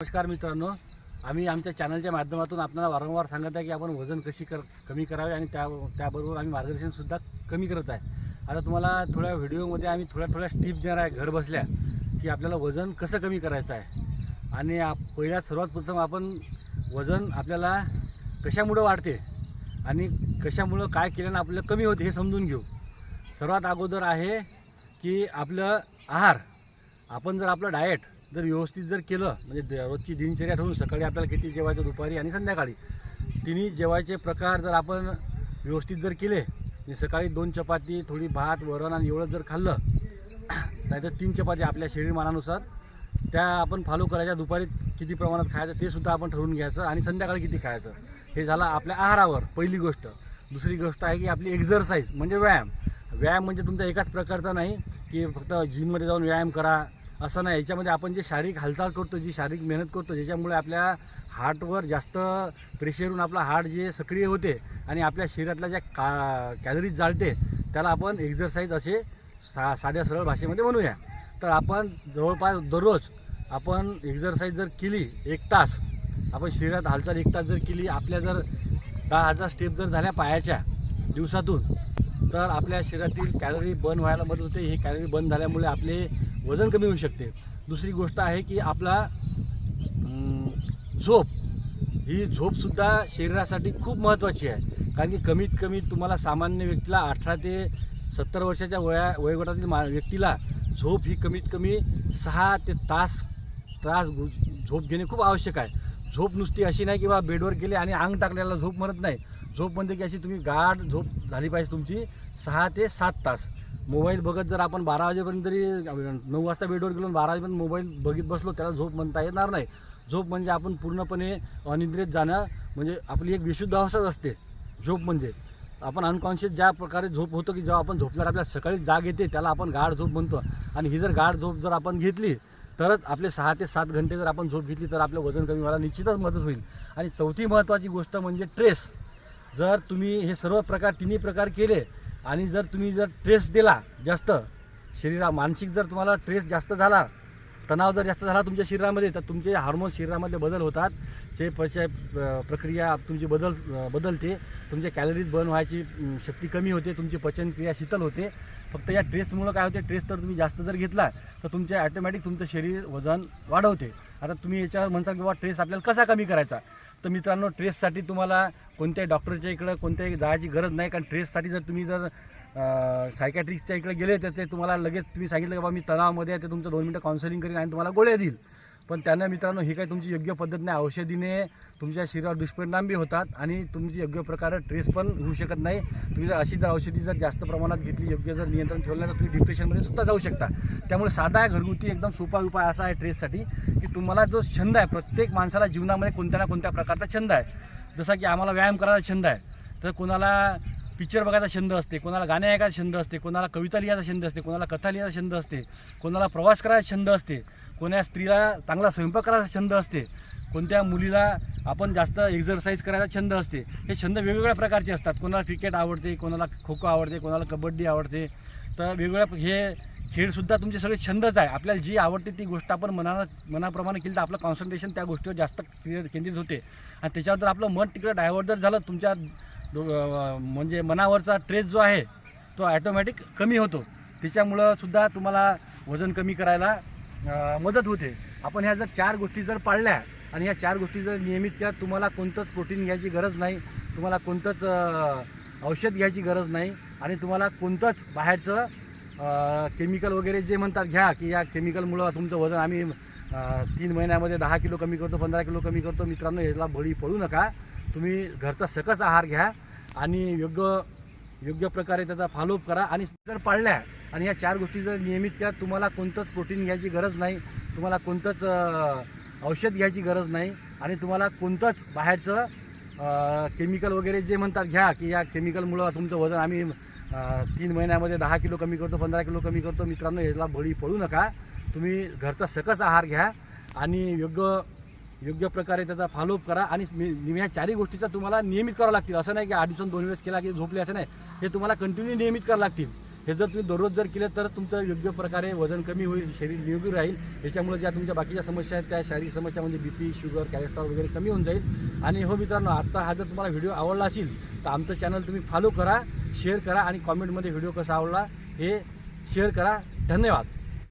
नमस्कार मित्रांनो आम्ही आमच्या चॅनलच्या माध्यमातून आपल्याला वारंवार सांगत आहे की आपण वजन कशी कर कमी करावे आणि त्या त्याबरोबर आम्ही मार्गदर्शनसुद्धा कमी करत आहे. आता तुम्हाला थोड्या व्हिडिओमध्ये आम्ही थोड्या थोड्या स्टिप देणार आहे घर बसल्या की आपल्याला वजन कसं कमी करायचं आहे. आणि आप पहिल्या सर्वात प्रथम आपण वजन आपल्याला कशामुळं वाढते आणि कशामुळं काय केल्यानं आपल्याला कमी होते हे समजून घेऊ. सर्वात अगोदर आहे की आपलं आहार. आपण जर आपलं डाएट जर व्यवस्थित जर केलं म्हणजे रोजची दिनचर्या ठेवून सकाळी आपल्याला किती जेवायचं दुपारी आणि संध्याकाळी तिन्ही जेवायचे प्रकार जर आपण व्यवस्थित जर केले सकाळी दोन चपाती थोडी भात वरण आणि एवढं जर खाल्लं नाहीतर तीन चपाती आपल्या शरीरमानानुसार त्या आपण फॉलो करायच्या. दुपारी किती प्रमाणात खायचं ते सुद्धा आपण ठरवून घ्यायचं आणि संध्याकाळी किती खायचं. हे झालं आपल्या आहारावर पहिली गोष्ट. दुसरी गोष्ट आहे की आपली एक्झरसाईज म्हणजे व्यायाम. व्यायाम म्हणजे तुमचा एकाच प्रकारचा नाही की फक्त जिममध्ये जाऊन व्यायाम करा असं नाही याच्यामध्ये आपण जे शारीरिक हालचाल करतो जी शारीरिक मेहनत करतो ज्याच्यामुळे आपल्या हार्टवर जास्त प्रेशर येऊन आपला हार्ट जे सक्रिय होते आणि आपल्या शरीरातल्या ज्या का कॅलरीज जाळते त्याला आपण एक्झरसाईज असे सा साध्या सरळ भाषेमध्ये म्हणूया. तर आपण जवळपास दररोज आपण एक्झरसाईज जर केली एक तास आपण शरीरात हालचाल एक तास जर केली आपल्या जर दहा हजार स्टेप जर झाल्या पायाच्या दिवसातून तर आपल्या शरीरातील कॅलरी बर्न व्हायला मदत होते. हे कॅलरी बर्न झाल्यामुळे आपले वजन कमी होऊ शकते. दुसरी गोष्ट आहे की आपला झोप ही झोपसुद्धा शरीरासाठी खूप महत्त्वाची आहे. कारण की कमीत कमी तुम्हाला सामान्य व्यक्तीला अठरा ते सत्तर वर्षाच्या वया वयोगटातील मा व्यक्तीला झोप ही कमीत कमी सहा ते तास त्रास झोप घेणे खूप आवश्यक आहे. झोप नुसती अशी नाही की बा बेडवर गेले आणि अंग टाकल्याला झोप म्हणत नाही. झोप म्हणजे की अशी तुम्ही गाढ झोप झाली पाहिजे तुमची सहा ते सात तास. मोबाईल बघत जर आपण बारा वाजेपर्यंत जरी नऊ वाजता बेडवर गेलो आणि बारा वाजेपर्यंत मोबाईल बघित बसलो त्याला झोप म्हणता येणार नाही. झोप म्हणजे आपण पूर्णपणे अनिद्रेत जाणं म्हणजे आपली एक विशुद्ध अवस्थाच असते. झोप म्हणजे आपण अनकॉन्शियस ज्या प्रकारे झोप होतो की जेव्हा आपण झोपल्यावर आपल्याला सकाळी जाग येते त्याला आपण गाढ झोप म्हणतो. आणि ही जर गाढ झोप जर आपण घेतली तरच आपले सहा ते सात घंटे जर आपण झोप घेतली तर आपलं वजन कमी व्हायला निश्चितच मदत होईल. आणि चौथी महत्त्वाची गोष्ट म्हणजे ट्रेस जर तुम्ही हे सर्व प्रकार तिन्ही प्रकार केले आणि जर तुम्ही जर ट्रेस दिला जास्त शरीरा मानसिक जर तुम्हाला ट्रेस जास्त झाला तणाव जर जास्त झाला तुमच्या शरीरामध्ये तर तुमचे हार्मोन शरीरामध्ये बदल होतात. जे पचय प्रक्रिया तुमची बदल बदलते. तुमच्या कॅलरीज बर्न व्हायची शक्ती कमी होते. तुमची पचनक्रिया शीतल होते. फक्त या ट्रेसमुळं काय होते? ट्रेस तर तुम्ही जास्त जर घेतला तर तुमच्या ॲटोमॅटिक तुमचं शरीर वजन वाढवते. आता तुम्ही याच्यावर म्हणता की बाबा ट्रेस आपल्याला कसा कमी करायचा? तर मित्रांनो ट्रेससाठी तुम्हाला कोणत्याही डॉक्टरच्या इकडं कोणत्याही जायची गरज नाही. कारण ट्रेससाठी जर तुम्ही जर सायकॅट्रिस्टच्या इकडे गेले तर ते तुम्हाला लगेच तुम्ही सांगितलं की बाबा मी तणावामध्ये आहे ते तुमचं दोन मिनटं काउन्सिलिंग करीन आणि तुम्हाला गोळ्या देईल. पण त्यांना मित्रांनो ही काही तुमची योग्य पद्धत नाही. औषधीने तुमच्या शरीरावर दुष्परिणाम बी होतात आणि तुमची योग्य प्रकारे ट्रेस पण होऊ शकत नाही. तुम्ही जर अशी जर औषधी जर जास्त प्रमाणात घेतली योग्य जर नियंत्रण ठेवलं नाही तर तुम्ही डिप्रेशनमध्ये सुद्धा जाऊ शकता. त्यामुळे साधा घरगुती एकदम सोपा उपाय असा आहे ट्रेससाठी की तुम्हाला जो छंद आहे प्रत्येक माणसाला जीवनामध्ये कोणत्या ना कोणत्या प्रकारचा छंद आहे. जसा की आम्हाला व्यायाम करायचा छंद आहे तर कोणाला पिक्चर बघायचा छंद असते कोणाला गाणे ऐकायचा छंद असते कोणाला कविता लिहायचा छंद असते कोणाला कथा लिहायचा छंद असते कोणाला प्रवास करायचा छंद असते कोण्या स्त्रीला चांगला स्वयंपाक करायचा छंद असते कोणत्या मुलीला आपण जास्त एक्झरसाईज करायचा छंद असते हे छंद वेगवेगळ्या प्रकारचे असतात. कोणाला क्रिकेट आवडते कोणाला खो खो आवडते कोणाला कबड्डी आवडते. तर वेगवेगळ्या हे खेळसुद्धा तुमचे सगळे छंदच आहे. आपल्याला जी आवडते ती गोष्ट आपण मनानं मनाप्रमाणे केली तर आपलं कॉन्सन्ट्रेशन त्या गोष्टीवर जास्त केंद्रित होते. आणि त्याच्यावर जर आपलं मन तिकडं डायव्हर्ट जर झालं तुमच्या म्हणजे मनावरचा ट्रेस जो आहे तो ॲटोमॅटिक कमी होतो. त्याच्यामुळं सुद्धा तुम्हाला वजन कमी करायला मदत होते. आपण ह्या जर चार गोष्टी जर पाळल्या आणि ह्या चार गोष्टी जर नियमित त्या तुम्हाला कोणतंच प्रोटीन घ्यायची गरज नाही. तुम्हाला कोणतंच औषध घ्यायची गरज नाही. आणि तुम्हाला कोणतंच बाहेरचं केमिकल वगैरे जे म्हणतात घ्या की या केमिकलमुळं तुमचं वजन आम्ही तीन महिन्यामध्ये दहा किलो कमी करतो पंधरा किलो कमी करतो. मित्रांनो याला बळी पडू नका. तुम्ही घरचा सकस आहार घ्या. आणि योग्य योग्य प्रकारे त्याचा फॉलोअप करा. आणि जर पाळल्या आणि या चार गोष्टी जर नियमित त्या तुम्हाला कोणतंच प्रोटीन घ्यायची गरज नाही. तुम्हाला कोणतंच औषध घ्यायची गरज नाही. आणि तुम्हाला कोणतंच बाहेरचं केमिकल वगैरे जे म्हणतात घ्या की या केमिकलमुळं तुमचं वजन आम्ही तीन महिन्यामध्ये दहा किलो कमी करतो पंधरा किलो कमी करतो. मित्रांनो याला बळी पडू नका. तुम्ही घरचा सकस आहार घ्या आणि योग्य योग्य प्रकारे त्याचा फॉलोअप करा आणि मी ह्या चारही गोष्टीचा तुम्हाला नियमित करावं लागतील. असं नाही की आधीसून दोन वेळेस केला की झोपले असं नाही. हे तुम्हाला कंटिन्यू नियमित करावं लागतील. हे जर तुम्ही दररोज जर केलं तर तुमचं योग्य प्रकारे वजन कमी होईल शरीर निरोगी राहील. याच्यामुळे ज्या तुमच्या बाकीच्या समस्या आहेत त्या शारीरिक समस्या म्हणजे बी पी शुगर कॅलेस्ट्रॉल वगैरे कमी होऊन जाईल. आणि हो मित्रांनो आत्ता हा जर तुम्हाला व्हिडिओ आवडला असेल तर आमचं चॅनल तुम्ही फॉलो करा शेअर करा आणि कॉमेंटमध्ये व्हिडिओ कसा आवडला हे शेअर करा. धन्यवाद.